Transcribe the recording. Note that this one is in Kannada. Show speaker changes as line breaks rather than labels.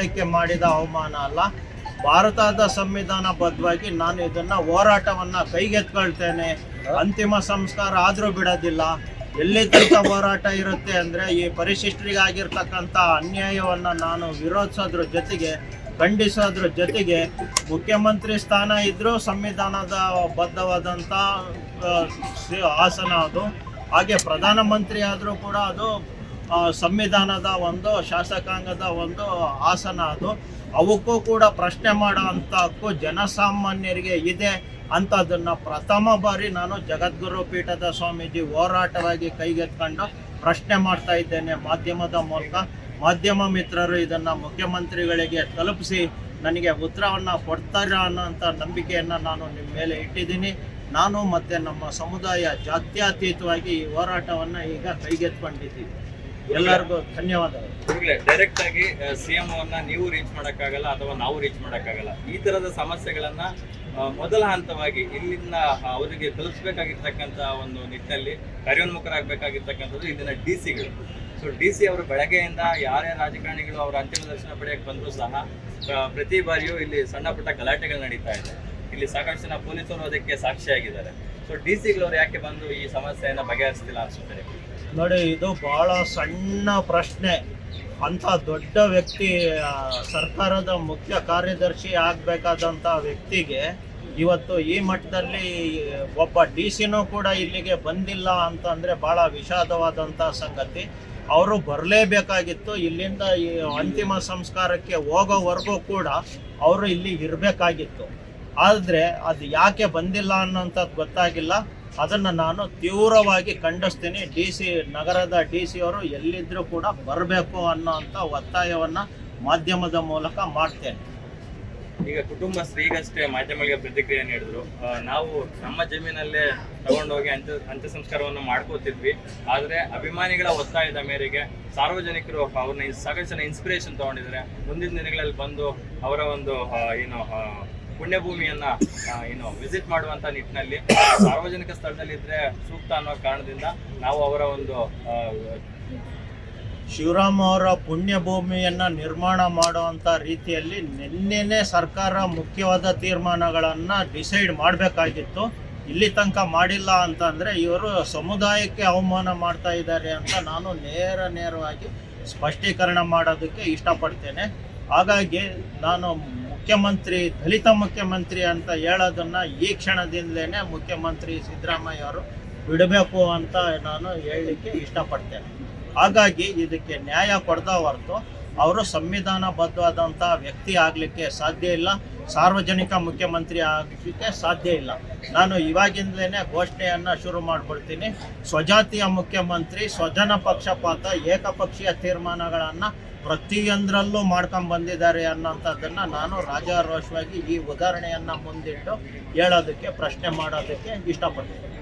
ಆಯ್ಕೆ ಮಾಡಿದ ಅವಮಾನ ಅಲ್ಲ. ಭಾರತದ ಸಂವಿಧಾನ ಬದ್ಧವಾಗಿ ನಾನು ಇದನ್ನ ಹೋರಾಟವನ್ನ ಕೈಗೆತ್ಕೊಳ್ತೇನೆ. ಅಂತಿಮ ಸಂಸ್ಕಾರ ಆದರೂ ಬಿಡೋದಿಲ್ಲ. ಎಲ್ಲಿ ತನಕ ಹೋರಾಟ ಇರುತ್ತೆ ಅಂದ್ರೆ ಈ ಪರಿಶಿಷ್ಟರಿಗಾಗಿರ್ತಕ್ಕಂಥ ಅನ್ಯಾಯವನ್ನ ನಾನು ವಿರೋಧಿಸೋದ್ರ ಜೊತೆಗೆ, ಖಂಡಿಸೋದ್ರ ಜೊತೆಗೆ ಮುಖ್ಯಮಂತ್ರಿ ಸ್ಥಾನ ಇದ್ದರೂ ಸಂವಿಧಾನದ ಬದ್ಧವಾದಂಥ ಆಸನ ಅದು. ಹಾಗೆ ಪ್ರಧಾನಮಂತ್ರಿ ಆದರೂ ಕೂಡ ಅದು ಸಂವಿಧಾನದ ಒಂದು, ಶಾಸಕಾಂಗದ ಒಂದು ಆಸನ ಅದು. ಅವಕ್ಕೂ ಕೂಡ ಪ್ರಶ್ನೆ ಮಾಡೋ ಹಕ್ಕು ಜನಸಾಮಾನ್ಯರಿಗೆ ಇದೆ ಅಂಥದ್ದನ್ನು ಪ್ರಥಮ ಬಾರಿ ನಾನು ಜಗದ್ಗುರು ಪೀಠದ ಸ್ವಾಮೀಜಿ ಹೋರಾಟವಾಗಿ ಕೈಗೆತ್ಕೊಂಡು ಪ್ರಶ್ನೆ ಮಾಡ್ತಾ ಇದ್ದೇನೆ ಮಾಧ್ಯಮದ ಮೂಲಕ. ಮಾಧ್ಯಮ ಮಿತ್ರರು ಇದನ್ನು ಮುಖ್ಯಮಂತ್ರಿಗಳಿಗೆ ತಲುಪಿಸಿ ನನಗೆ ಉತ್ತರವನ್ನು ಕೊಡ್ತಾರೆ ಅನ್ನೋಂಥ ನಂಬಿಕೆಯನ್ನು ನಾನು ನಿಮ್ಮ ಮೇಲೆ ಇಟ್ಟಿದ್ದೀನಿ. ನಾನು ಮತ್ತು ನಮ್ಮ ಸಮುದಾಯ ಜಾತ್ಯತೀತವಾಗಿ ಈ ಹೋರಾಟವನ್ನು ಈಗ ಕೈಗೆತ್ಕೊಂಡಿದ್ದೀವಿ. ಎಲ್ಲರಿಗೂ ಧನ್ಯವಾದಗಳು.
ಡೈರೆಕ್ಟ್ ಆಗಿ ಸಿಎಂ ಅವನ್ನ ನೀವು ರೀಚ್ ಮಾಡೋಕ್ಕಾಗಲ್ಲ ಅಥವಾ ನಾವು ರೀಚ್ ಮಾಡೋಕ್ಕಾಗಲ್ಲ. ಈ ತರದ ಸಮಸ್ಯೆಗಳನ್ನ ಮೊದಲ ಹಂತವಾಗಿ ಇಲ್ಲಿಂದ ಅವರಿಗೆ ತಲುಪಿಸಬೇಕಾಗಿರ್ತಕ್ಕಂಥ ಒಂದು ನಿಟ್ಟಿನಲ್ಲಿ ಕಾರ್ಯೋನ್ಮುಖರಾಗಬೇಕಾಗಿರ್ತಕ್ಕಂಥದ್ದು ಇಲ್ಲಿನ ಡಿ ಸಿಗಳು ಸೊ ಡಿ ಸಿ ಅವರು ಬೆಳಗ್ಗೆಯಿಂದ ಯಾರೇ ರಾಜಕಾರಣಿಗಳು ಅವರ ಅಂತಿಮ ದರ್ಶನ ಪಡೆಯಕ್ಕೆ ಬಂದರೂ ಸಹ ಪ್ರತಿ ಬಾರಿಯೂ ಇಲ್ಲಿ ಸಣ್ಣ ಪುಟ್ಟ ಗಲಾಟೆಗಳು ನಡೀತಾ ಇದೆ. ಇಲ್ಲಿ ಸಾಕಷ್ಟು ಜನ ಪೊಲೀಸರು ಅದಕ್ಕೆ ಸಾಕ್ಷಿಯಾಗಿದ್ದಾರೆ. ಸೊ ಡಿ ಸಿಗಳವರು ಯಾಕೆ ಬಂದು ಈ ಸಮಸ್ಯೆಯನ್ನು ಬಗೆಹರಿಸ್ತಿಲ್ಲ ಅನ್ಸುತ್ತೆ
ನೋಡಿ, ಇದು ಬಹಳ ಸಣ್ಣ ಪ್ರಶ್ನೆ. ಅಂಥ ದೊಡ್ಡ ವ್ಯಕ್ತಿ ಸರ್ಕಾರದ ಮುಖ್ಯ ಕಾರ್ಯದರ್ಶಿ ಆಗಬೇಕಾದಂಥ ವ್ಯಕ್ತಿಗೆ ಇವತ್ತು ಈ ಮಟ್ಟದಲ್ಲಿ ಒಬ್ಬ ಡಿ ಸಿನೂ ಕೂಡ ಇಲ್ಲಿಗೆ ಬಂದಿಲ್ಲ ಅಂತಂದರೆ ಭಾಳ ವಿಷಾದವಾದಂಥ ಸಂಗತಿ. ಅವರು ಬರಲೇಬೇಕಾಗಿತ್ತು. ಇಲ್ಲಿಂದ ಈ ಅಂತಿಮ ಸಂಸ್ಕಾರಕ್ಕೆ ಹೋಗೋವರೆಗೂ ಕೂಡ ಅವರು ಇಲ್ಲಿ ಇರಬೇಕಾಗಿತ್ತು. ಆದರೆ ಅದು ಯಾಕೆ ಬಂದಿಲ್ಲ ಅನ್ನೋಂಥದ್ದು ಗೊತ್ತಾಗಿಲ್ಲ. ಅದನ್ನು ನಾನು ತೀವ್ರವಾಗಿ ಖಂಡಿಸ್ತೀನಿ. ಡಿ ಸಿ ನಗರದ ಡಿ ಸಿ ಅವರು ಎಲ್ಲಿದ್ದರೂ ಕೂಡ ಬರಬೇಕು ಅನ್ನೋಂಥ ಒತ್ತಾಯವನ್ನು ಮಾಧ್ಯಮದ ಮೂಲಕ ಮಾಡ್ತೇನೆ.
ಈಗ ಕುಟುಂಬ ಈಗಷ್ಟೇ ಮಾಧ್ಯಮಗಳಿಗೆ ಪ್ರತಿಕ್ರಿಯೆ ನೀಡಿದ್ರು. ನಾವು ನಮ್ಮ ಜಮೀನಲ್ಲೇ ತಗೊಂಡೋಗಿ ಅಂತ್ಯ ಅಂತ್ಯ ಸಂಸ್ಕಾರವನ್ನು ಮಾಡ್ಕೋತಿದ್ವಿ. ಆದರೆ ಅಭಿಮಾನಿಗಳ ಒತ್ತಾಯದ ಮೇರೆಗೆ ಸಾರ್ವಜನಿಕರು ಅವ್ರನ್ನ ಸಾಕಷ್ಟು ಜನ ಇನ್ಸ್ಪಿರೇಷನ್ ತಗೊಂಡಿದ್ದಾರೆ. ಮುಂದಿನ ದಿನಗಳಲ್ಲಿ ಬಂದು ಅವರ ಒಂದು ಏನು ಪುಣ್ಯಭೂಮಿಯನ್ನ ಏನು ವಿಸಿಟ್ ಮಾಡುವಂತ ನಿಟ್ಟಿನಲ್ಲಿ, ಸಾರ್ವಜನಿಕ ಸ್ಥಳದಲ್ಲಿ ಇದ್ರೆ ಸೂಕ್ತ ಅನ್ನೋ ಕಾರಣದಿಂದ ನಾವು ಅವರ ಒಂದು
ಶಿವರಾಮ್ ಅವರ ಪುಣ್ಯಭೂಮಿಯನ್ನ ನಿರ್ಮಾಣ ಮಾಡುವಂತ ರೀತಿಯಲ್ಲಿ ನಿನ್ನೆನೇ ಸರ್ಕಾರ ಮುಖ್ಯವಾದ ತೀರ್ಮಾನಗಳನ್ನು ಡಿಸೈಡ್ ಮಾಡಬೇಕಾಗಿತ್ತು. ಇಲ್ಲಿ ತನಕ ಮಾಡಿಲ್ಲ ಅಂತಂದರೆ ಇವರು ಸಮುದಾಯಕ್ಕೆ ಅವಮಾನ ಮಾಡ್ತಾ ಇದ್ದಾರೆ ಅಂತ ನಾನು ನೇರ ನೇರವಾಗಿ ಸ್ಪಷ್ಟೀಕರಣ ಮಾಡೋದಕ್ಕೆ ಇಷ್ಟಪಡ್ತೇನೆ. ಹಾಗಾಗಿ ನಾನು ಮುಖ್ಯಮಂತ್ರಿ, ದಲಿತ ಮುಖ್ಯಮಂತ್ರಿ ಅಂತ ಹೇಳೋದನ್ನ ಈ ಕ್ಷಣದಿಂದಲೇ ಮುಖ್ಯಮಂತ್ರಿ ಸಿದ್ದರಾಮಯ್ಯ ಅವರು ಬಿಡಬೇಕು ಅಂತ ನಾನು ಹೇಳಲಿಕ್ಕೆ ಇಷ್ಟಪಡ್ತೇನೆ. ಹಾಗಾಗಿ ಇದಕ್ಕೆ ನ್ಯಾಯ ಕೊಡ್ದ ಹೊರತು ಅವರು ಸಂವಿಧಾನಬದ್ಧವಾದಂಥ ವ್ಯಕ್ತಿ ಆಗಲಿಕ್ಕೆ ಸಾಧ್ಯ ಇಲ್ಲ. ಸಾರ್ವಜನಿಕ ಮುಖ್ಯಮಂತ್ರಿ ಆಗಲಿಕ್ಕೆ ಸಾಧ್ಯ ಇಲ್ಲ. ನಾನು ಇವಾಗಿಂದಲೇ ಘೋಷಣೆಯನ್ನು ಶುರು ಮಾಡ್ಕೊಳ್ತೀನಿ. ಸ್ವಜಾತಿಯ ಮುಖ್ಯಮಂತ್ರಿ, ಸ್ವಜನ ಪಕ್ಷಪಾತ, ಏಕಪಕ್ಷೀಯ ತೀರ್ಮಾನಗಳನ್ನು ಪ್ರತಿಯೊಂದರಲ್ಲೂ ಮಾಡ್ಕೊಂಡು ಬಂದಿದ್ದಾರೆ ಅನ್ನೋಂಥದ್ದನ್ನು ನಾನು ರಾಜಾರೋಷವಾಗಿ ಈ ಉದಾಹರಣೆಯನ್ನು ಮುಂದಿಟ್ಟು ಹೇಳೋದಕ್ಕೆ, ಪ್ರಶ್ನೆ ಮಾಡೋದಕ್ಕೆ ಇಷ್ಟಪಡ್ತೀನಿ.